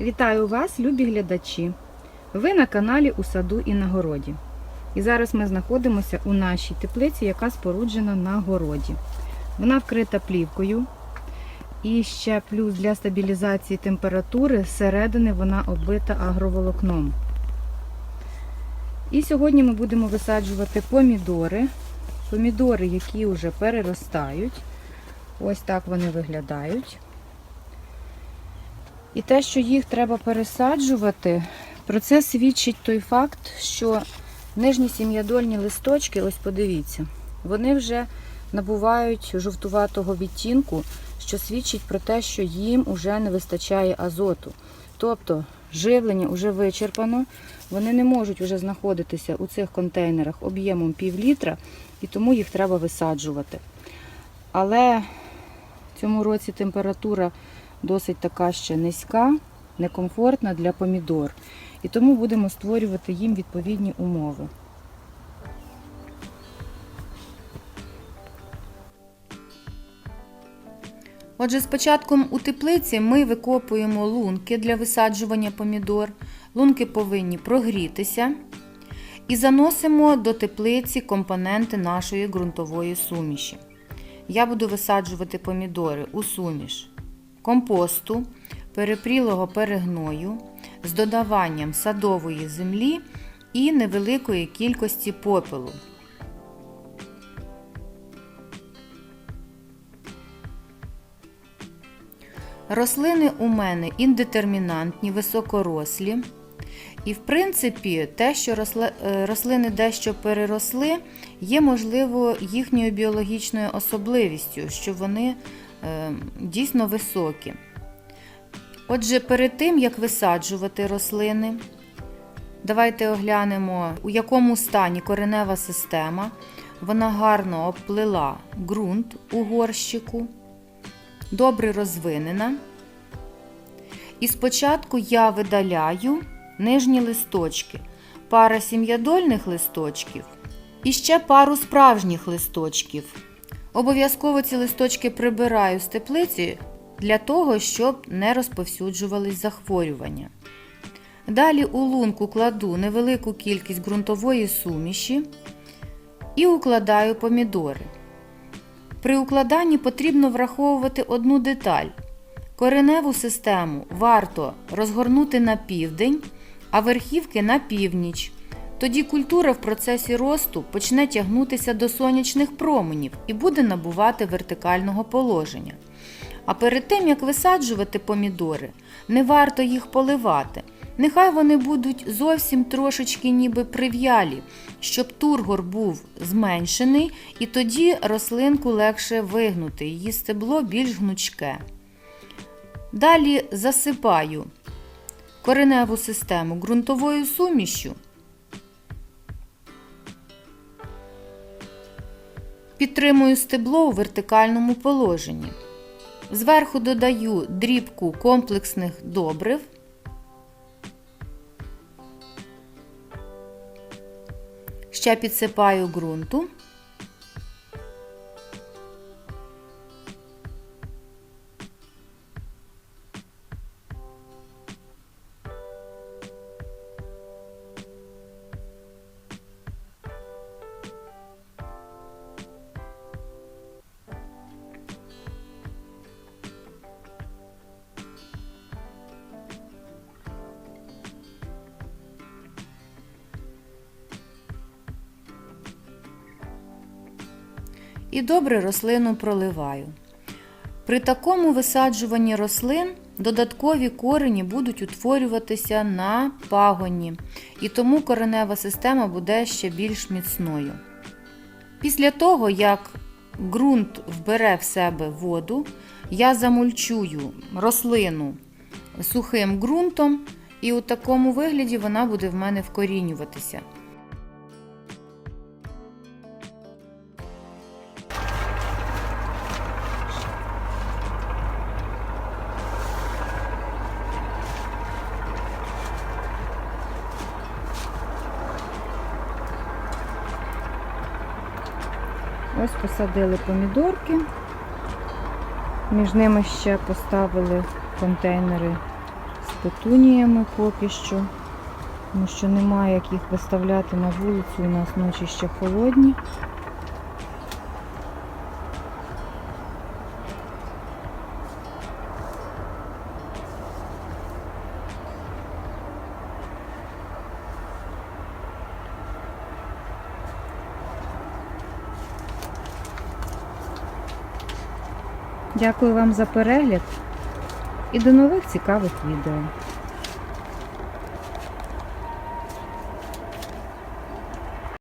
Вітаю вас, любі глядачі! Ви на каналі У саду і на городі. І зараз ми знаходимося у нашій теплиці, яка споруджена на городі. Вона вкрита плівкою. І ще плюс для стабілізації температури зсередини вона оббита агроволокном. І сьогодні ми будемо висаджувати помідори. Помідори, які вже переростають. Ось так вони виглядають. І те, що їх треба пересаджувати, про це свідчить той факт, що нижні сім'ядольні листочки, ось подивіться, вони вже набувають жовтуватого відтінку, що свідчить про те, що їм вже не вистачає азоту. Тобто живлення вже вичерпано, вони не можуть вже знаходитися у цих контейнерах об'ємом пів літра, і тому їх треба висаджувати. Але в цьому році температура досить така ще низька, некомфортна для помідор. І тому будемо створювати їм відповідні умови. Отже, спочатку у теплиці ми викопуємо лунки для висаджування помідор. Лунки повинні прогрітися. І заносимо до теплиці компоненти нашої ґрунтової суміші. Я буду висаджувати помідори у суміш компосту, перепрілого перегною з додаванням садової землі і невеликої кількості попелу. Рослини у мене індетермінантні, високорослі. І, в принципі, те, що е, рослини дещо переросли, є, можливо, їхньою біологічною особливістю, що вони е, дійсно високі. Отже, перед тим, як висаджувати рослини, давайте оглянемо, у якому стані коренева система. Вона гарно обплила ґрунт у горщику, добре розвинена. І спочатку я видаляю нижні листочки, пара сім'ядольних листочків і ще пару справжніх листочків. Обов'язково ці листочки прибираю з теплиці для того, щоб не розповсюджувались захворювання. Далі у лунку кладу невелику кількість ґрунтової суміші і укладаю помідори. При укладанні потрібно враховувати одну деталь. Кореневу систему варто розгорнути на південь, а верхівки на північ. Тоді культура в процесі росту почне тягнутися до сонячних променів і буде набувати вертикального положення. А перед тим, як висаджувати помідори, не варто їх поливати. Нехай вони будуть зовсім трошечки ніби прив'ялі, щоб тургор був зменшений, і тоді рослинку легше вигнути, її стебло більш гнучке. Далі засипаю кореневу систему ґрунтовою сумішю. Підтримую стебло у вертикальному положенні. Зверху додаю дрібку комплексних добрив. Ще підсипаю ґрунту. І добре рослину проливаю. При такому висаджуванні рослин додаткові корені будуть утворюватися на пагоні, і тому коренева система буде ще більш міцною. Після того, як ґрунт вбере в себе воду, я замульчую рослину сухим ґрунтом, і у такому вигляді вона буде в мене вкорінюватися. Ось посадили помідорки. Між ними ще поставили контейнери з петуніями поки що, тому що немає як їх виставляти на вулицю, у нас ночі ще холодні. Дякую вам за перегляд і до нових цікавих відео.